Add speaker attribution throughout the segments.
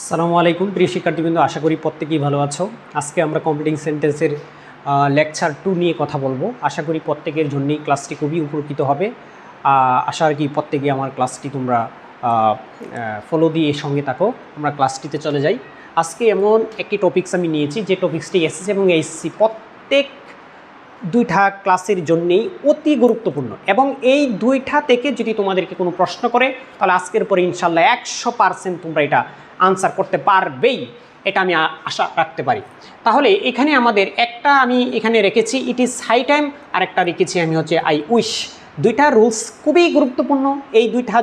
Speaker 1: আসসালামু আলাইকুম, প্রিয় শিক্ষার্থীবৃন্দ, আশা করি প্রত্যেকেই ভালো আছো। আজকে আমরা কমপ্লিটিং সেন্টেন্সের লেকচার টু নিয়ে কথা বলব। আশা করি প্রত্যেকের জন্যই ক্লাসটি খুবই উপকৃত হবে। আশা করি প্রত্যেকে আমার ক্লাসটি তোমরা ফলো দিয়ে সঙ্গে থাকো। আমরা ক্লাসটিতে চলে যাই। আজকে এমন একটি টপিকস আমি নিয়েছি, যে টপিক্সটি এসএসসি এবং এইচসি প্রত্যেক দুইটা ক্লাসের জন্যেই অতি গুরুত্বপূর্ণ। এবং এই দুইটা থেকে যদি তোমাদেরকে কোনো প্রশ্ন করে, তাহলে আজকের পরে ইনশাল্লাহ একশো পারসেন্ট তোমরা এটা আনসার করতে পারবেই। এটা আমি আশা রাখতে পারি। তাহলে এখানে আমাদের একটা আমি এখানে রেখেছি ইট ইজ হাই টাইম আর একটা রেখেছি আমি হচ্ছে আই উইশ দুইটা রুলস খুবই গুরুত্বপূর্ণ। এই দুইটা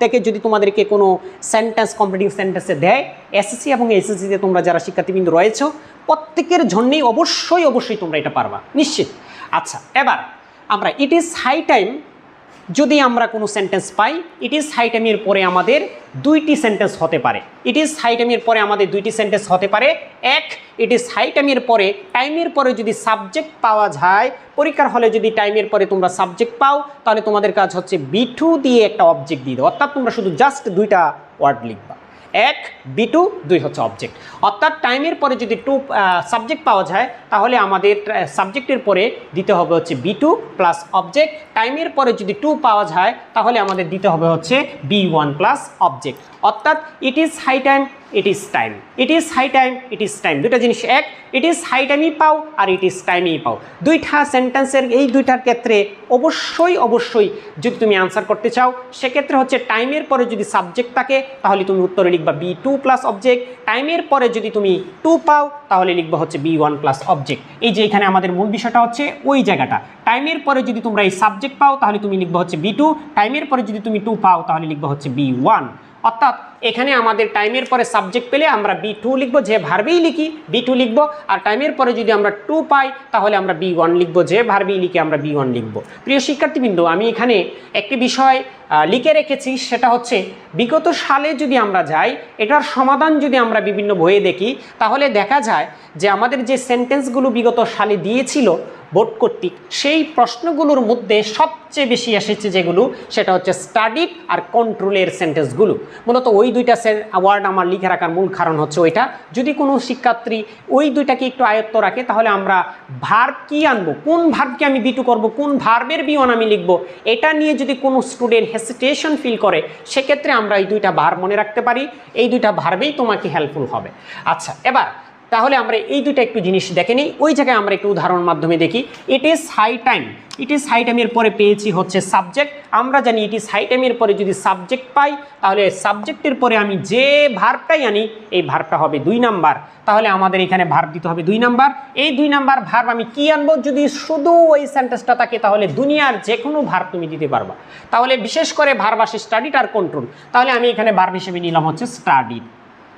Speaker 1: থেকে যদি তোমাদেরকে কোনো সেন্টেন্স কম্পিটিভ সেন্টেন্সে দেয় এসএসসি এবং এসএসসিতে তোমরা যারা শিক্ষার্থীবৃন্দ রয়েছো, প্রত্যেকের জন্যেই অবশ্যই অবশ্যই তোমরা এটা পারবা। নিশ্চিত। আচ্ছা এবার আমরা ইট ইজ হাই টাইম যদি আমরা কোনো সেন্টেন্স পাই ইট ইজ হাইটামির পরে আমাদের দুইটি সেন্টেন্স হতে পারে। ইট ইজ হাইটামির পরে আমাদের দুইটি সেন্টেন্স হতে পারে। এক ইট ইজ হাইটামির পরে টাইমের পরে যদি সাবজেক্ট পাওয়া যায়, পরীক্ষার হলে যদি টাইমের পরে তোমরা সাবজেক্ট পাও, তাহলে তোমাদের কাজ হচ্ছে বিঠু দিয়ে একটা অবজেক্ট দিয়ে দাও। অর্থাৎ তোমরা শুধু জাস্ট দুইটা ওয়ার্ড লিখবা। এক, বি টু, দুই হচ্ছে অবজেক্ট অর্থাৎ টাইমের পরে যদি টু সাবজেক্ট পাওয়া যায়, তাহলে আমাদের সাবজেক্টের পরে দিতে হবে হচ্ছে বি টু প্লাস অবজেক্ট টাইমের পরে যদি টু পাওয়া যায়, তাহলে আমাদের দিতে হবে হচ্ছে বি ওয়ান প্লাস অবজেক্ট অর্থাৎ it is high time it is time it is high time it is time দুটা জিনিস এক ইট ইজ হাই টাইমই পাও আর ইট ইজ টাইমই পাও। দুইটা সেন্টেন্সের এই দুইটার ক্ষেত্রে অবশ্যই অবশ্যই যদি তুমি আনসার করতে চাও, সেক্ষেত্রে হচ্ছে টাইমের পরে যদি সাবজেক্ট থাকে, তাহলে তুমি উত্তরে লিখবা বি টু প্লাস অবজেক্ট টাইমের পরে যদি তুমি টু পাও, তাহলে লিখবা হচ্ছে বি ওয়ান প্লাস অবজেক্ট এই যে এখানে আমাদের মূল বিষয়টা হচ্ছে ওই জায়গাটা। টাইমের পরে যদি তোমরা এই সাবজেক্ট পাও, তাহলে তুমি লিখবা হচ্ছে বি টু টাইমের পরে যদি তুমি টু পাও, তাহলে লিখবা হচ্ছে বি ওয়ান অর্থাৎ এখানে আমাদের টাইমের পরে সাবজেক্ট পেলে আমরা বি টু লিখব, যে ভার্বেই লিখি বি টু লিখব, আর টাইমের পরে যদি আমরা টু পাই, তাহলে আমরা বি ওয়ান লিখব, যে ভার্বেই লিখে আমরা বি ওয়ান লিখব। প্রিয় শিক্ষার্থীবৃন্দ, আমি এখানে একটি বিষয় লিখে রেখেছি, সেটা হচ্ছে বিগত সালে যদি আমরা যাই, এটার সমাধান যদি আমরা বিভিন্ন বইয়ে দেখি, তাহলে দেখা যায় যে আমাদের যে সেন্টেন্সগুলো বিগত সালে দিয়েছিল বোর্ড কর্তৃক সেই প্রশ্নগুলোর মধ্যে সবচেয়ে বেশি এসেছে যেগুলো, সেটা হচ্ছে স্টাডিড আর কন্ট্রোলের সেন্টেন্সগুলো মূলত ওই দুইটা ওয়ার্ড আমার লিখে রাখার মূল কারণ হচ্ছে ওইটা। যদি কোনো শিক্ষার্থী ওই দুইটাকে একটু আয়ত্ত রাখে, তাহলে আমরা ভার্ব কি আনব? কোন ভার্বকে আমি বিটু করব? কোন ভার্বের বিওয়ান আমি লিখব? এটা নিয়ে যদি কোনো স্টুডেন্ট হেসিটেশন ফিল করে, সেক্ষেত্রে আমরা এই দুইটা ভার মনে রাখতে পারি। এই দুইটা ভার্বেই তোমাকে হেল্পফুল হবে। আচ্ছা এবার তাহলে আমরা এই দুইটা একটু জিনিস দেখে নিই। ওই জায়গায় আমরা একটু উদাহরণ মাধ্যমে দেখি। It is high time it is high টাইমের পরে পেয়েছি হচ্ছে সাবজেক্ট আমরা জানি ইট ইজ হাই টাইমের পরে যদি সাবজেক্ট পাই, তাহলে সাবজেক্টের পরে আমি যে ভার্বটাই আনি, এই ভার্বটা হবে দুই নাম্বার। তাহলে আমাদের এখানে ভার্ব দিতে হবে দুই নাম্বার। এই দুই নাম্বার ভার্ব আমি কি আনব? যদি শুধু ওই সেন্টেন্সটা থাকে, তাহলে দুনিয়ার যে কোনো ভার্ব তুমি দিতে পারবা। তাহলে বিশেষ করে ভার্ব আসে স্টাডিড আর কন্ট্রোল তাহলে আমি এখানে ভার্ব হিসেবে নিলাম হচ্ছে স্টাডিড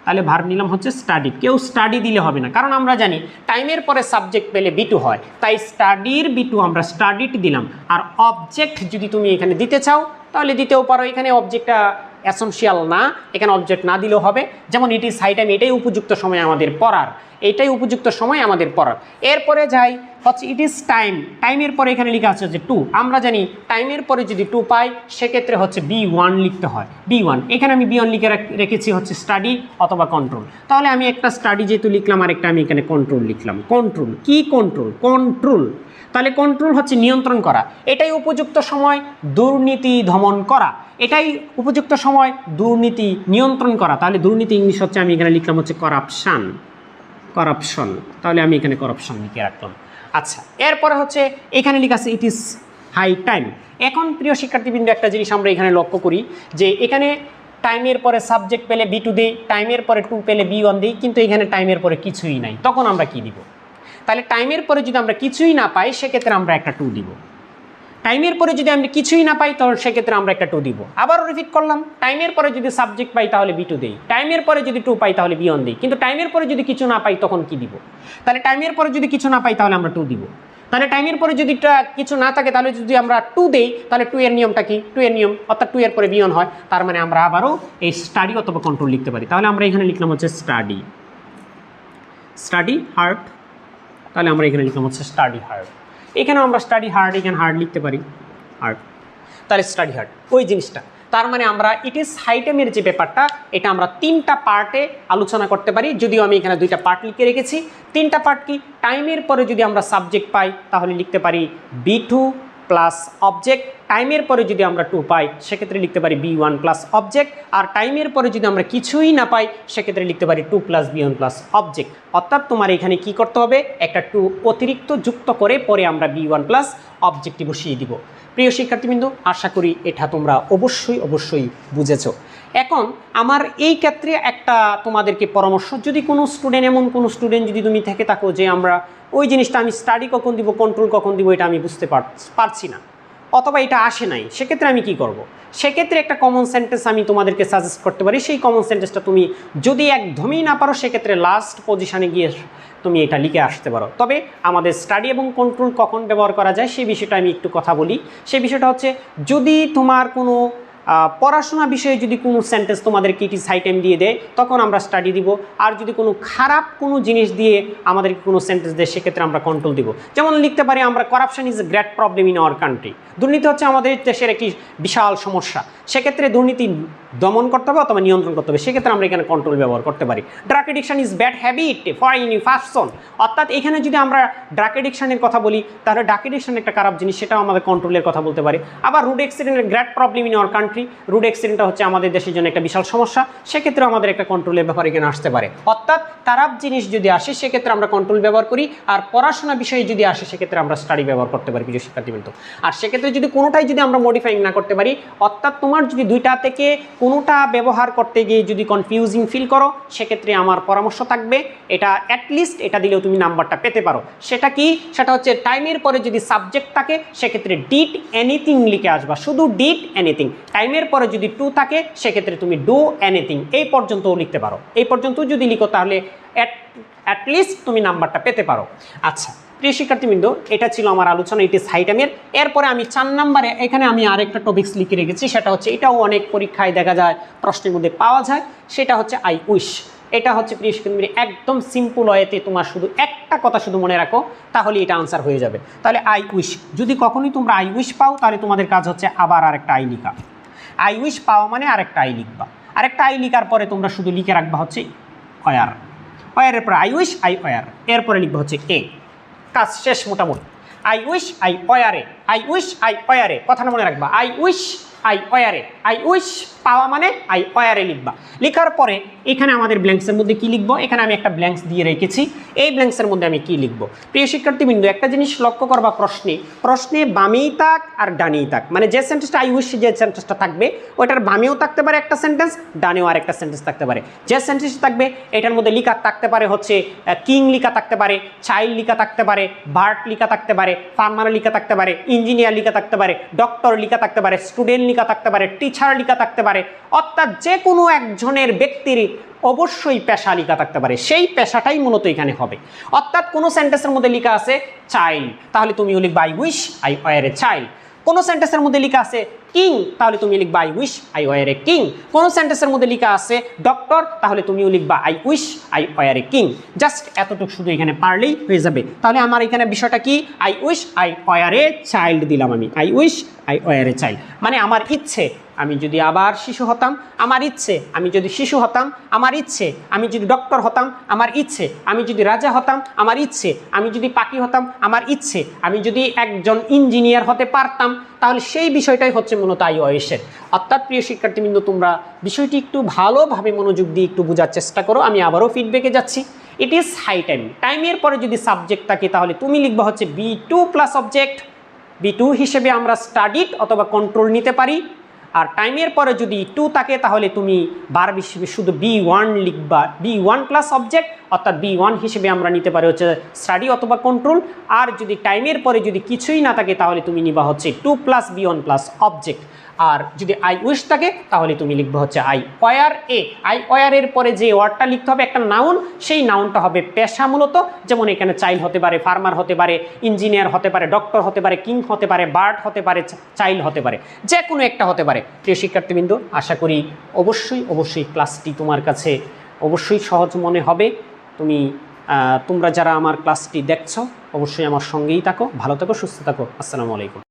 Speaker 1: তাহলে ভার্ব নিলাম হচ্ছে স্টাডি কেউ স্টাডি দিলে হবে না। কারণ আমরা জানি টাইমের পরে সাবজেক্ট পেলে বিটু হয়। তাই স্টাডির বিটু আমরা স্টাডিট দিলাম। আর অবজেক্ট যদি তুমি এখানে দিতে চাও, তাহলে দিতেও পারো। এখানে অবজেক্টটা অ্যাসেনশিয়াল না। এখানে অবজেক্ট না দিলেও হবে। যেমন ইট ইজ হাই টাইম এটাই উপযুক্ত সময় আমাদের পড়ার। এটাই উপযুক্ত সময় আমাদের পড়ার। এরপরে যাই, হচ্ছে ইট ইজ টাইম টাইমের পরে এখানে লেখা আছে যে টু আমরা জানি টাইমের পরে যদি টু পাই, সেক্ষেত্রে হচ্ছে বি ওয়ান লিখতে হয়। বি ওয়ান এখানে আমি বি ওয়ান লিখে রেখেছি হচ্ছে স্টাডি অথবা কন্ট্রোল তাহলে আমি একটা স্টাডি যেহেতু লিখলাম আর একটা আমি এখানে কন্ট্রোল লিখলাম। কন্ট্রোল কি কন্ট্রোল কন্ট্রোল তাহলে কন্ট্রোল হচ্ছে নিয়ন্ত্রণ করা। এটাই উপযুক্ত সময়, দুর্নীতি দমন করা। এটাই উপযুক্ত সময়, দুর্নীতি নিয়ন্ত্রণ করা। তাহলে দুর্নীতি ইংলিশ হচ্ছে আমি এখানে লিখলাম হচ্ছে করাপশান করাপশন তাহলে আমি এখানে করাপশন লিখে রাখলাম। আচ্ছা এরপরে হচ্ছে এখানে লেখা আছে ইট ইজ হাই টাইম এখন প্রিয় শিক্ষার্থীবৃন্দ, একটা জিনিস আমরা এখানে লক্ষ্য করি যে এখানে টাইমের পরে সাবজেক্ট পেলে বি টু দিই টাইমের পরে টু পেলে বি ওয়ান দিই, কিন্তু এখানে টাইমের পরে কিছুই নাই। তখন আমরা কি দিব? তাহলে টাইমের পরে যদি আমরা কিছুই না পাই, সেক্ষেত্রে আমরা একটা টু দিব। টাইমের পরে যদি আমরা কিছুই না পাই, তাহলে সেক্ষেত্রে আমরা একটা টু দিব। আবারও রিপিট করলাম টাইমের পরে যদি সাবজেক্ট পাই, তাহলে বি টু দিই। টাইমের পরে যদি টু পাই, তাহলে বি ওয়ান দিই। কিন্তু টাইমের পরে যদি কিছু না পাই, তখন কি দিব? তাহলে টাইমের পরে যদি কিছু না পাই, তাহলে আমরা টু দিব। তাহলে টাইমের পরে যদি কিছু না থাকে, তাহলে যদি আমরা টু দেই, তাহলে টু এর নিয়মটা কি? টু এর নিয়ম, অর্থাৎ টু এর পরে বিয়ন হয়। তার মানে আমরা আবারও এই স্টাডি অথবা কন্ট্রোল লিখতে পারি। তাহলে আমরা এখানে লিখলাম হচ্ছে স্টাডি স্টাডি হার্ট তাহলে আমরা এখানে লিখলাম হচ্ছে স্টাডি হার্ড এখানেও আমরা স্টাডি হার্ড এখানে হার্ড লিখতে পারি। হার্ড তাহলে স্টাডি হার্ড ওই জিনিসটা। তার মানে আমরা ইট ইস হাইটেমের যে ব্যাপারটা, এটা আমরা তিনটা পার্টে আলোচনা করতে পারি। যদিও আমি এখানে দুইটা পার্ট লিখে রেখেছি। তিনটা পার্ট কি? টাইমের পরে যদি আমরা সাবজেক্ট পাই, তাহলে লিখতে পারি বি টু প্লাস অবজেক্ট টাইমের পরে যদি আমরা টু পাই, সেক্ষেত্রে লিখতে পারি বি ওয়ান প্লাস অবজেক্ট আর টাইমের পরে যদি আমরা কিছুই না পাই, সেক্ষেত্রে লিখতে পারি to plus V one plus object অর্থাৎ তোমার এখানে কি করতে হবে? একটা টু অতিরিক্ত যুক্ত করে পরে আমরা বি ওয়ান প্লাস অবজেক্টটি বসিয়ে দিব। প্রিয় শিক্ষার্থীবৃন্দ, আশা করি এটা তোমরা অবশ্যই অবশ্যই বুঝেছ। এখন আমার এই ক্ষেত্রে একটা তোমাদেরকে পরামর্শ, যদি কোনো স্টুডেন্ট এমন কোনো স্টুডেন্ট যদি তুমি থেকে থাকো যে আমরা ওই জিনিসটা আমি স্টাডি কখন দিব কন্ট্রোল কখন দিব, এটা আমি বুঝতে পার- পারছি না, অথবা এটা আসে নাই, সেক্ষেত্রে আমি কি করব। সেক্ষেত্রে একটা কমন সেন্টেন্স আমি তোমাদেরকে সাজেস্ট করতে পারি, সেই কমন সেন্টেন্সটা তুমি যদি একদমই না পারো, সেক্ষেত্রে লাস্ট পজিশানে গিয়ে তুমি এটা লিখে আসতে পারো তবে আমাদের স্টাডি এবং কন্ট্রোল কখন ব্যবহার করা যায়, সেই বিষয়টা আমি একটু কথা বলি সেই বিষয়টা হচ্ছে, যদি তোমার কোনো পড়াশোনা বিষয়ে যদি কোনো সেন্টেন্স তোমাদের কিটি সাইটেম দিয়ে দেয়, তখন আমরা স্টাডি দিব। আর যদি কোনো খারাপ কোনো জিনিস দিয়ে আমাদেরকে কোনো সেন্টেন্স দেয়, সেক্ষেত্রে আমরা কন্ট্রোল দিব। যেমন লিখতে পারি, আমরা corruption is a great problem in our country দুর্নীতি হচ্ছে আমাদের দেশের একটি বিশাল সমস্যা। সেক্ষেত্রে দুর্নীতি দমন করতে হবে অথবা নিয়ন্ত্রণ করতে হবে। সেক্ষেত্রে আমরা এখানে কন্ট্রোল ব্যবহার করতে পারি। Drug addiction is bad habit for in person অর্থাৎ এখানে যদি আমরা ড্রাগ এডিকশানের কথা বলি, তাহলে ড্রাগ এডিকশন একটা খারাপ জিনিস, সেটাও আমাদের কন্ট্রোলের কথা বলতে পারি। আবার রুড অ্যাক্সিডেন্টের great problem in our country road অ্যাক্সিডেন্টটা হচ্ছে আমাদের দেশের জন্য একটা বিশাল সমস্যা। সেক্ষেত্রে আমাদের একটা কন্ট্রোলের ব্যাপার এখানে আসতে পারে। অর্থাৎ খারাপ জিনিস যদি আসে, সেক্ষেত্রে আমরা কন্ট্রোল ব্যবহার করি। আর পড়াশোনা বিষয়ে যদি আসে, সেক্ষেত্রে আমরা স্টাডি ব্যবহার করতে পারি কিছু শিক্ষার্থীবৃন্দ আর সেক্ষেত্রে যদি কোনোটাই যদি আমরা মডিফাইং না করতে পারি, অর্থাৎ তোমার যদি দুইটা থেকে কোনোটা ব্যবহার করতে গিয়ে যদি কনফিউজিং ফিল করো, সেক্ষেত্রে আমার পরামর্শ থাকবে, এটা অ্যাটলিস্ট এটা দিলেও তুমি নাম্বারটা পেতে পারো। সেটা কি? সেটা হচ্ছে টাইমের পরে যদি সাবজেক্ট থাকে, সেক্ষেত্রে ডিট এনিথিং লিখে আসবা। শুধু ডিট এনিথিং টাইমের পরে যদি টু থাকে, সেক্ষেত্রে তুমি ডু এনিথিং এই পর্যন্তও লিখতে পারো। এই পর্যন্ত যদি লিখো, তাহলে অ্যাটলিস্ট তুমি নাম্বারটা পেতে পারো। আচ্ছা। প্রিয় শিক্ষার্থীবৃন্দ, এটা ছিল আমার আলোচনা ইট ইস হাইটামের এরপরে আমি চার নাম্বারে, এখানে আমি আরেকটা টপিক্স লিখে রেখেছি, সেটা হচ্ছে এটাও অনেক পরীক্ষায় দেখা যায়, প্রশ্নের মধ্যে পাওয়া যায়, সেটা হচ্ছে আই উইশ এটা হচ্ছে প্রিয় শিক্ষার্থী একদম সিম্পল ওয়েতে তোমার শুধু একটা কথা শুধু মনে রাখো, তাহলে এটা আনসার হয়ে যাবে। তাহলে আই উইশ যদি কখনোই তোমরা আই উইশ পাও, তাহলে তোমাদের কাজ হচ্ছে আবার আরেকটা আই লিখা। আই উইশ পাওয়া মানে আরেকটা আই লিখবা। আরেকটা আই লিখার পরে তোমরা শুধু লিখে রাখবা হচ্ছে অয়ার অয়ারের পরে আই উইশ আই অয়ার এরপরে লিখবা হচ্ছে এ কাজ শেষ মোটামুটি। I wish I were I wish I were কথাটা মনে রাখবা। I wish I were, I wish পাওয়া মানে আই ওয়ারে লিখবা। লেখার পরে এখানে আমাদের ব্ল্যাঙ্কসের মধ্যে কি লিখব? এখানে আমি একটা ব্ল্যাঙ্কস দিয়ে রেখেছি। এই ব্ল্যাঙ্কসের মধ্যে আমি কি লিখব? প্রিয় শিক্ষার্থীবৃন্দ, একটা জিনিস লক্ষ্য করবা প্রশ্নে। প্রশ্নে বামেই তাক আর ডানেই তাক মানে যে সেন্টেন্সটা আই উইশ যে সেন্টেন্সটা থাকবে ওটার বামেও থাকতে পারে একটা সেন্টেন্স ডানেও আর একটা সেন্টেন্স থাকতে পারে। যে সেন্টেন্স থাকবে, এটার মধ্যে লিখা থাকতে পারে হচ্ছে কিং লিখা থাকতে পারে চাইল্ড লিখা থাকতে পারে বার্ট লিখা থাকতে পারে ফার্মার লিখা থাকতে পারে ইঞ্জিনিয়ার লিখা থাকতে পারে ডক্টর লিখা থাকতে পারে স্টুডেন্ট লিখা থাকতে পারে টিচার লিখা থাকতে পারে, অর্থাৎ যে কোনো একজনের ব্যক্তির অবশ্যই পেশা লিখা থাকতে পারে। সেই পেশাটাই মূলত এখানে হবে। অর্থাৎ কোনো সেন্টেন্সের মধ্যে লিখা আছে চাইল্ড তাহলে তুমি লিখবা I wish I were a child কোনো সেন্টেন্সের মধ্যে লেখা আছে কিং তাহলে তুমি লিখবা I wish I were a king কোন সেন্টেন্সের মধ্যে লেখা আছে ডক্টর তাহলে তুমিও লিখবা I wish I were a king just এতটুকু শুধু এখানে পারলেই হয়ে যাবে। তাহলে আমার এখানে বিষয়টা কি? I wish I were a child দিলাম আমি। I wish I were a child মানে আমার ইচ্ছে আমি যদি আবার শিশু হতাম, আমার ইচ্ছে, আমি যদি শিশু হতাম, আমার ইচ্ছে, আমি যদি ডক্টর হতাম, আমার ইচ্ছে, আমি যদি রাজা হতাম, আমার ইচ্ছে, আমি যদি পাখি হতাম, আমার ইচ্ছে, আমি যদি একজন ইঞ্জিনিয়ার হতে পারতাম, তাহলে সেই বিষয়টাই হচ্ছে মূলত আই ওয়েসের অর্থাৎ প্রিয় শিক্ষার্থীবৃন্দ, তোমরা বিষয়টি একটু ভালোভাবে মনোযোগ দিয়ে একটু বোঝার চেষ্টা করো, আমি আবারও ফিডব্যাকে যাচ্ছি। ইট ইজ হাই টাইম টাইমের পরে যদি সাবজেক্ট থাকে, তাহলে তুমি লিখবা হচ্ছে V two plus object V two হিসেবে আমরা স্টাডিড অথবা কন্ট্রোল নিতে পারি। আর টাইমের পরে যদি টু থাকে, তাহলে তুমি বার হিসেবে শুধু বি ওয়ান লিখবা। বি ওয়ান প্লাস অবজেক্ট অর্থাৎ বি ওয়ান হিসেবে আমরা নিতে পারি হচ্ছে স্টাডি অথবা কন্ট্রোল আর যদি টাইমের পরে যদি কিছুই না থাকে, তাহলে তুমি নিবা হচ্ছে to plus V one plus object আর যদি আই উইশ থাকে, তাহলে তুমি লিখবে হচ্ছে আই ওয়ার এ আই ওয়ারের পরে যে ওয়ার্ডটা লিখতে হবে, একটা নাউন সেই নাউনটা হবে পেশা মূলত। যেমন এখানে চাইল্ড হতে পারে ফার্মার হতে পারে ইঞ্জিনিয়ার হতে পারে ডক্টর হতে পারে কিং হতে পারে বার্ড হতে পারে চাইল্ড হতে পারে যে কোনো একটা হতে পারে। প্রিয় শিক্ষার্থীবৃন্দ, আশা করি অবশ্যই অবশ্যই ক্লাসটি তোমার কাছে অবশ্যই সহজ মনে হবে। তুমি তোমরা যারা আমার ক্লাসটি দেখছ, অবশ্যই আমার সঙ্গেই থাকো, ভালো থাকো, সুস্থ থাকো। আসসালামু আলাইকুম।